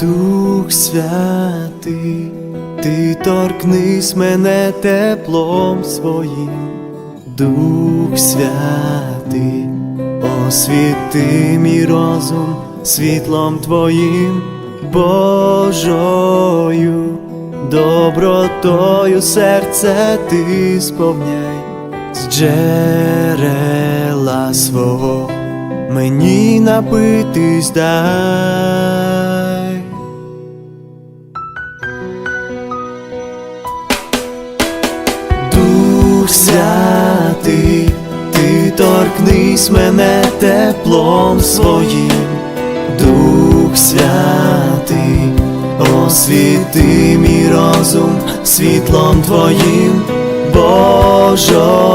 Дух святий, ти торкнись мене теплом своїм, Дух святий, освіти мій розум світлом твоїм, Божою, добротою серце ти сповняй. З джерела свого мені напитись дай. Дух святий, ти торкнись мене теплом своїм, Дух святий, освіти мій розум світлом твоїм, Божою,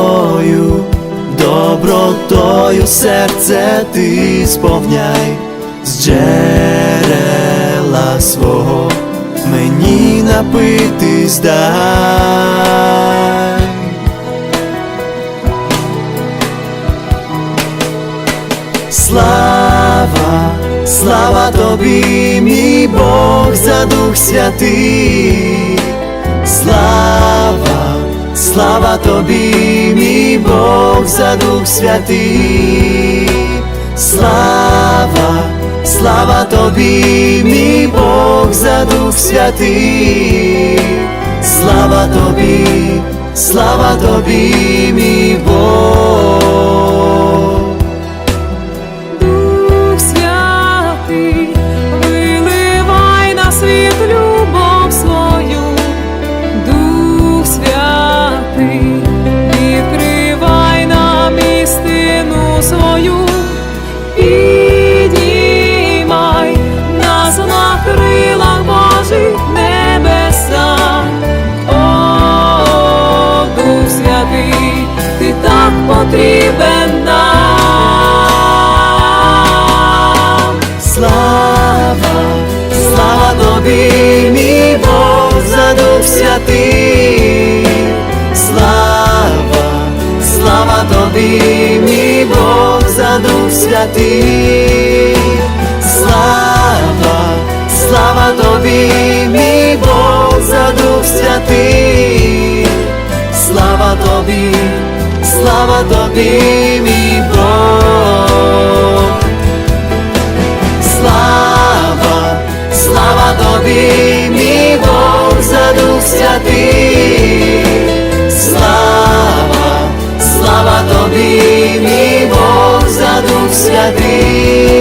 добротою серце ти сповняй. З джерела свого мені напитись дай. Слава, слава тобі, мій Бог, за Дух Святий, слава, слава тобі, мій Бог, за Дух Святий, слава, слава тобі, мій Бог, за Дух Святий, слава тобі, слава тобі, мій Бог. Святий, слава, слава тобі, мій Бог, за Дух Святий, слава, слава тобі, мій Бог, за Дух Святий, слава тобі, слава тобі, мій Бог. Дух Святий,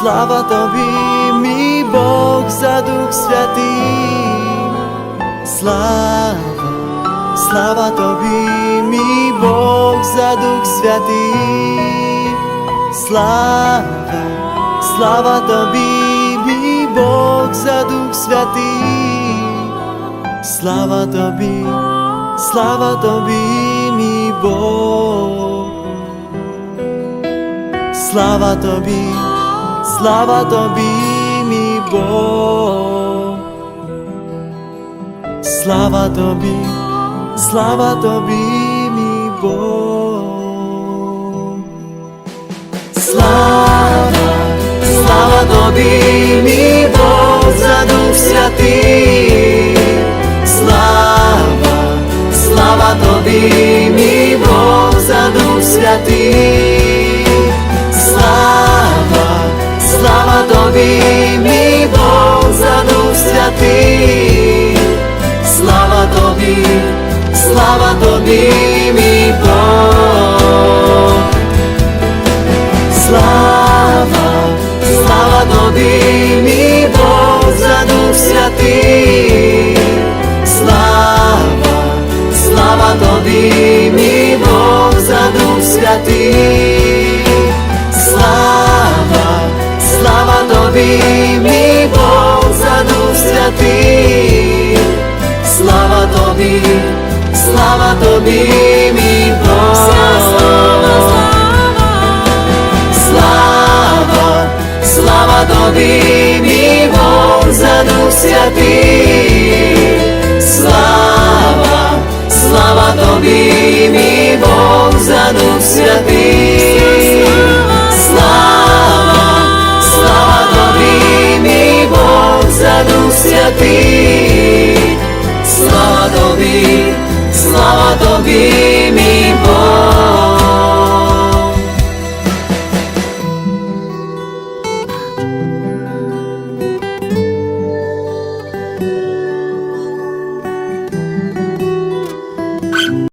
слава тобі, мій Бог, за Дух Святий, слава, слава тобі, мій Бог, за Дух Святий, слава, слава тобі, мій Бог, за Дух Святий, слава тобі, слава тобі, мій Бог. Слава тобі, слава тобі, мій Бог. Слава тобі, слава тобі, мій Бог. Слава, слава тобі, мій Бог, за Дух Святий, слава, слава тобі, мій Бог, за Дух Святий, слава мій Бог, за Дух Святий, слава тобі, слава тобі, мій Бог. Слава, слава тобі, мій Бог, за Дух Святий, слава, слава тобі, мій Бог, за Дух Святий, слава, слава, слава, Бог, за Дух Святий. Слава, слава тобі, мій Бог, за Дух Святий.